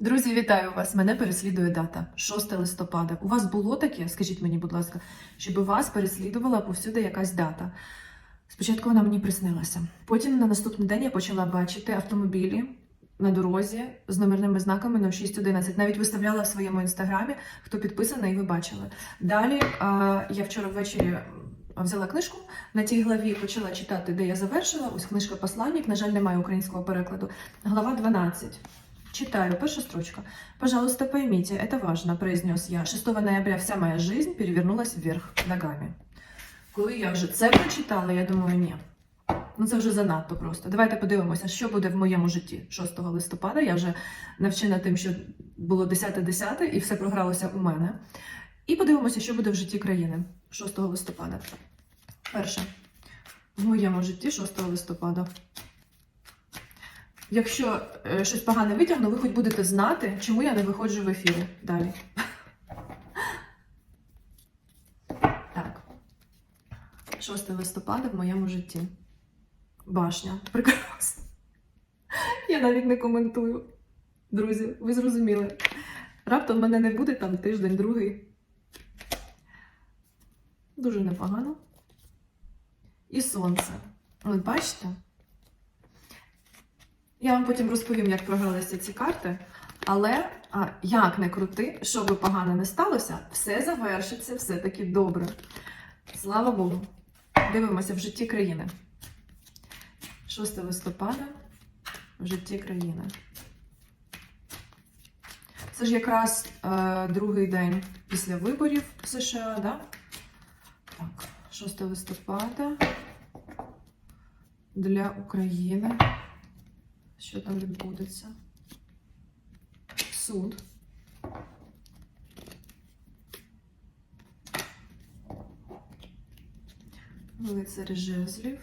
Друзі, вітаю вас! Мене переслідує дата 6 листопада. У вас було таке? Скажіть мені, будь ласка, щоб вас переслідувала повсюди якась дата. Спочатку вона мені приснилася. Потім на наступний день я почала бачити автомобілі на дорозі з номерними знаками 0611. Навіть виставляла в своєму інстаграмі, хто підписаний, і ви бачили. Далі а, я вчора ввечері взяла книжку на тій главі, почала читати, де я завершила. Ось книжка Посланник. На жаль, немає українського перекладу. Глава 12. Читаю, первая строчка. «Пожалуйста, поймите, это важно», – произнес я. 6 ноября вся моя жизнь перевернулась вверх ногами. Коли я вже це прочитала, я думаю, ні. Ну це вже занадто просто. Давайте подивимося, що буде в моєму житті 6 листопада. Я вже навчена тим, що було 10-10 і все програлося у мене. І подивимося, що буде в житті країни 6 листопада. Перше. В моєму житті 6 листопада. Якщо е, щось погане витягну, ви хоч будете знати, чому я не виходжу в ефіри далі. Так. 6 листопада в моєму житті. Башня. Прекрасно. Я навіть не коментую. Друзі, ви зрозуміли. Раптом мене не буде там тиждень, другий. Дуже непогано. І сонце. От бачите? Я вам потім розповім, як програлися ці карти. Але а, як не крути, що би погано не сталося, все завершиться все-таки добре. Слава Богу. Дивимося в житті країни. 6 листопада в житті країни. Це ж якраз е, другий день після виборів в США, да? Так, 6 листопада для України. Що там відбудеться? Суд. Лицар жезлів.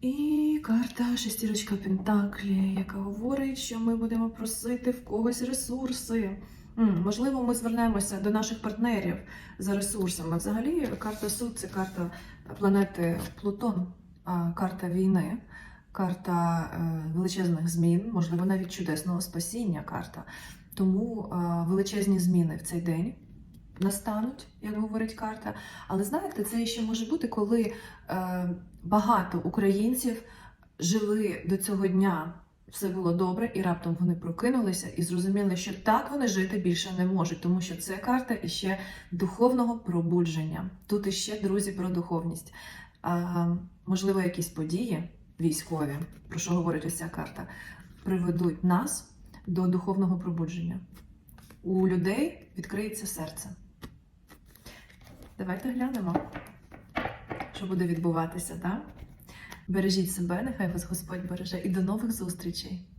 І карта шестірочка Пентаклі, яка говорить, що ми будемо просити в когось ресурси. Можливо, ми звернемося до наших партнерів за ресурсами. Взагалі, карта суд це карта планети Плутон, карта війни карта е, величезних змін, можливо, навіть чудесного спасіння карта. Тому е, величезні зміни в цей день настануть, як говорить карта. Але знаєте, це ще може бути, коли е, багато українців жили до цього дня. Все було добре, і раптом вони прокинулися і зрозуміли, що так вони жити більше не можуть, тому що це карта іще духовного пробудження. Тут іще, друзі, про духовність. А, можливо, якісь події військові, про що говорить ось ця карта, приведуть нас до духовного пробудження. У людей відкриється серце. Давайте глянемо, що буде відбуватися, так? Бережіть себе, нехай вас Господь береже, і до нових зустрічей!